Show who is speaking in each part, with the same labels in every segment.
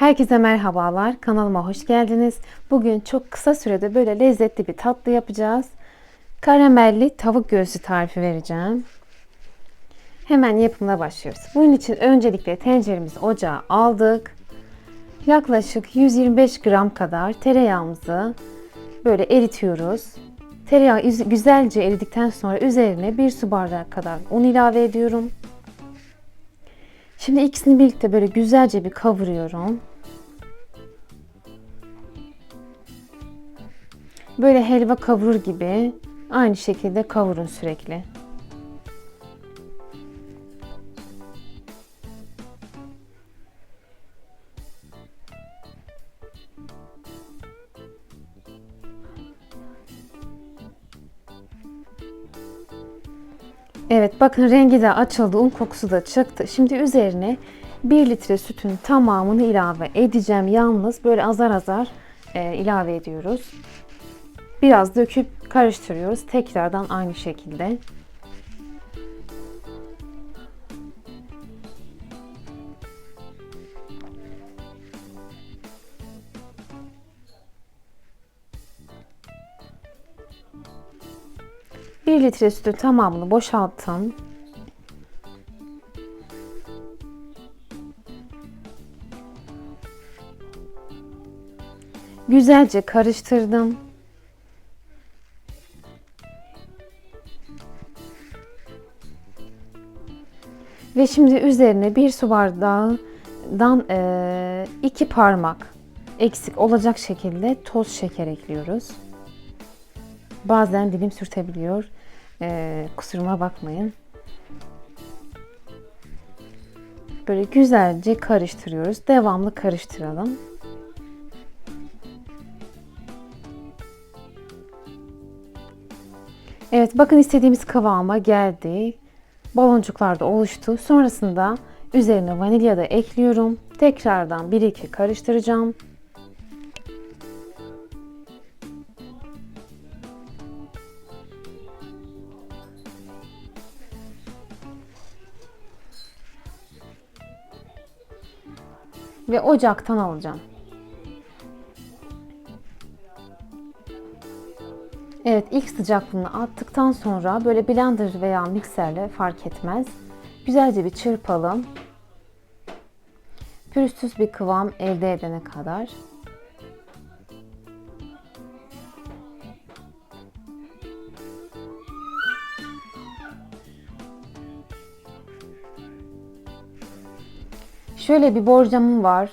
Speaker 1: Herkese merhabalar. Kanalıma hoş geldiniz. Bugün çok kısa sürede böyle lezzetli bir tatlı yapacağız. Karamelli tavuk göğsü tarifi vereceğim. Hemen yapımına başlıyoruz. Bunun için öncelikle tenceremizi ocağa aldık. Yaklaşık 125 gram kadar tereyağımızı böyle eritiyoruz. Tereyağı üz- güzelce eridikten sonra üzerine bir su bardağı kadar un ilave ediyorum. Şimdi ikisini birlikte böyle güzelce bir kavuruyorum. Böyle helva kavurur gibi aynı şekilde kavurun sürekli. Evet bakın rengi de açıldı, un kokusu da çıktı. Şimdi üzerine 1 litre sütün tamamını ilave edeceğim. Yalnız böyle azar azar e, ilave ediyoruz. Biraz döküp karıştırıyoruz. Tekrardan aynı şekilde. Bir litre sütün tamamını boşalttım. Güzelce karıştırdım. Ve şimdi üzerine bir su bardağından eee, iki parmak eksik olacak şekilde toz şeker ekliyoruz. Bazen dilim sürtebiliyor. Eee, kusuruma bakmayın. Böyle güzelce karıştırıyoruz. Devamlı karıştıralım. Evet bakın istediğimiz kıvama geldi. Baloncuklar da oluştu. Sonrasında üzerine vanilya da ekliyorum. Tekrardan 1-2 karıştıracağım. Ve ocaktan alacağım. Evet ilk sıcaklığını attıktan sonra böyle blender veya mikserle fark etmez. Güzelce bir çırpalım. Pürüzsüz bir kıvam elde edene kadar. Şöyle bir borcamım var.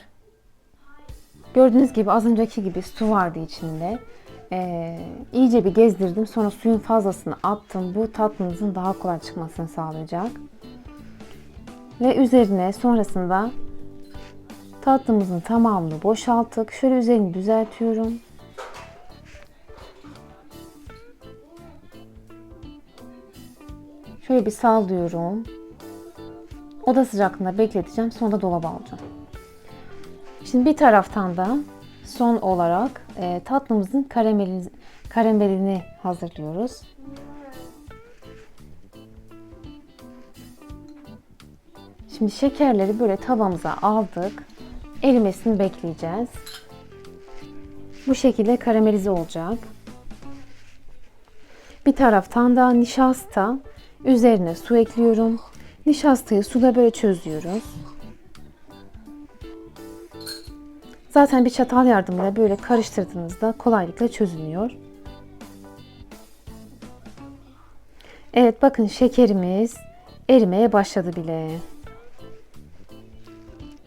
Speaker 1: Gördüğünüz gibi az önceki gibi su vardı içinde. Ee, iyice bir gezdirdim. Sonra suyun fazlasını attım. Bu tatlınızın daha kolay çıkmasını sağlayacak. Ve üzerine sonrasında tatlımızın tamamını boşalttık. Şöyle üzerini düzeltiyorum. Şöyle bir sallıyorum. Oda sıcaklığında bekleteceğim. Sonra da dolaba alacağım. Şimdi bir taraftan da son olarak e, tatlımızın karamelini, karamelini hazırlıyoruz. Şimdi şekerleri böyle tavamıza aldık. Erimesini bekleyeceğiz. Bu şekilde karamelize olacak. Bir taraftan da nişasta üzerine su ekliyorum. Nişastayı suda böyle çözüyoruz. Zaten bir çatal yardımıyla böyle karıştırdığınızda kolaylıkla çözünüyor. Evet bakın şekerimiz erimeye başladı bile.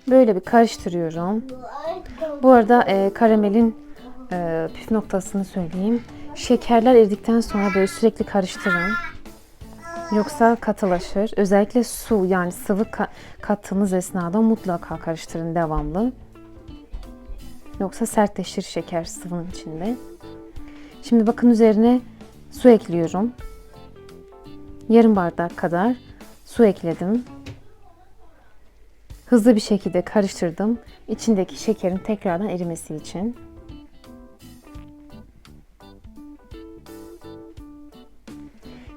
Speaker 1: Böyle bir karıştırıyorum. Bu arada e, karamelin e, püf noktasını söyleyeyim. Şekerler eridikten sonra böyle sürekli karıştırın. Yoksa katılaşır. Özellikle su yani sıvı ka- kattığınız esnada mutlaka karıştırın devamlı. Yoksa sertleşir şeker sıvının içinde. Şimdi bakın üzerine su ekliyorum. Yarım bardak kadar su ekledim. Hızlı bir şekilde karıştırdım. İçindeki şekerin tekrardan erimesi için.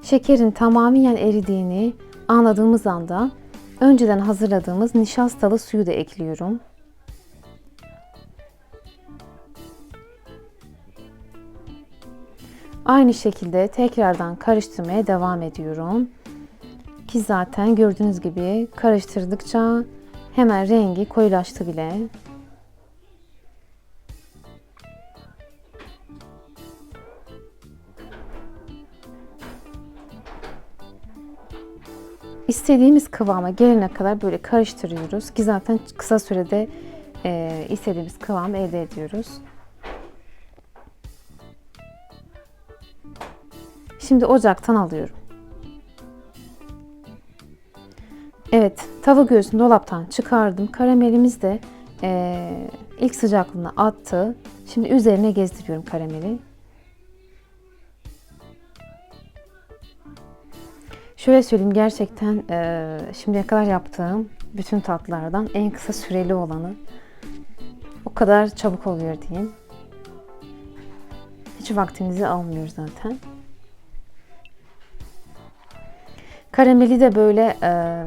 Speaker 1: Şekerin tamamen eridiğini anladığımız anda önceden hazırladığımız nişastalı suyu da ekliyorum. Aynı şekilde tekrardan karıştırmaya devam ediyorum. Ki zaten gördüğünüz gibi karıştırdıkça hemen rengi koyulaştı bile. İstediğimiz kıvama gelene kadar böyle karıştırıyoruz ki zaten kısa sürede e, istediğimiz kıvamı elde ediyoruz. Şimdi ocaktan alıyorum. Evet, tava göğsünü dolaptan çıkardım. Karamelimiz de e, ilk sıcaklığına attı. Şimdi üzerine gezdiriyorum karameli. Şöyle söyleyeyim gerçekten e, şimdiye kadar yaptığım bütün tatlılardan en kısa süreli olanı. O kadar çabuk oluyor diyeyim. Hiç vaktinizi almıyor zaten. Karameli de böyle e,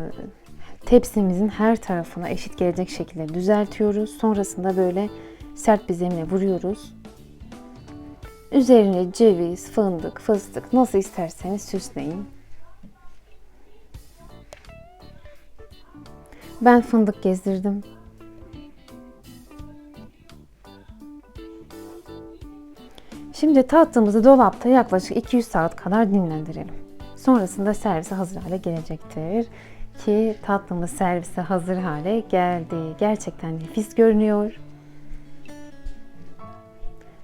Speaker 1: tepsimizin her tarafına eşit gelecek şekilde düzeltiyoruz. Sonrasında böyle sert bir zemine vuruyoruz. Üzerine ceviz, fındık, fıstık nasıl isterseniz süsleyin. Ben fındık gezdirdim. Şimdi tatlımızı dolapta yaklaşık 200 saat kadar dinlendirelim. Sonrasında servise hazır hale gelecektir. Ki tatlımız servise hazır hale geldi. Gerçekten nefis görünüyor.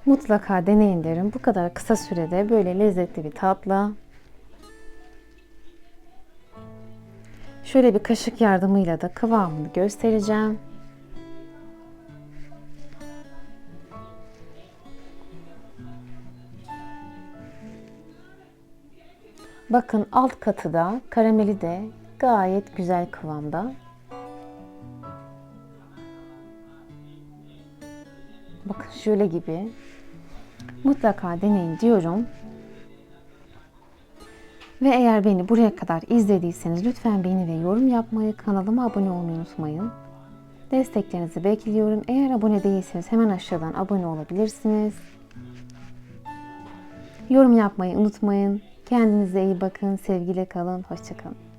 Speaker 1: Mutlaka deneyin derim. Bu kadar kısa sürede böyle lezzetli bir tatlı. Şöyle bir kaşık yardımıyla da kıvamını göstereceğim. Bakın alt katı da karameli de gayet güzel kıvamda. Bakın şöyle gibi. Mutlaka deneyin diyorum. Ve eğer beni buraya kadar izlediyseniz lütfen beğeni ve yorum yapmayı, kanalıma abone olmayı unutmayın. Desteklerinizi bekliyorum. Eğer abone değilseniz hemen aşağıdan abone olabilirsiniz. Yorum yapmayı unutmayın. Kendinize iyi bakın. Sevgiyle kalın. Hoşçakalın.